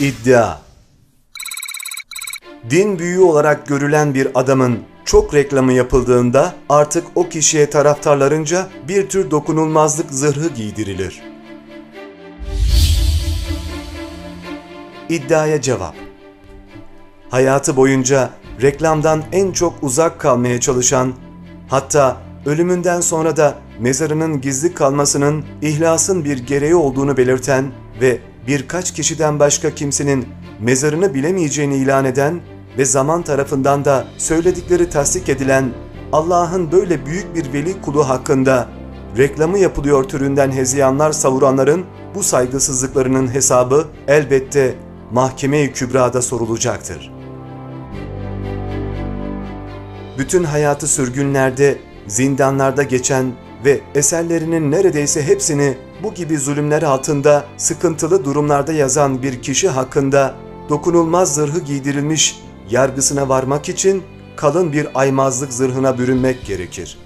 İddia Din büyüğü olarak görülen bir adamın çok reklamı yapıldığında artık o kişiye taraftarlarınca bir tür dokunulmazlık zırhı giydirilir. İddiaya cevap Hayatı boyunca reklamdan en çok uzak kalmaya çalışan, hatta ölümünden sonra da mezarının gizli kalmasının ihlasın bir gereği olduğunu belirten ve birkaç kişiden başka kimsenin mezarını bilemeyeceğini ilan eden ve zaman tarafından da söyledikleri tasdik edilen Allah'ın böyle büyük bir veli kulu hakkında reklamı yapılıyor türünden heziyanlar savuranların bu saygısızlıklarının hesabı elbette mahkeme-i kübrada sorulacaktır. Bütün hayatı sürgünlerde, zindanlarda geçen ve eserlerinin neredeyse hepsini bu gibi zulümler altında sıkıntılı durumlarda yazan bir kişi hakkında dokunulmaz zırhı giydirilmiş yargısına varmak için kalın bir aymazlık zırhına bürünmek gerekir.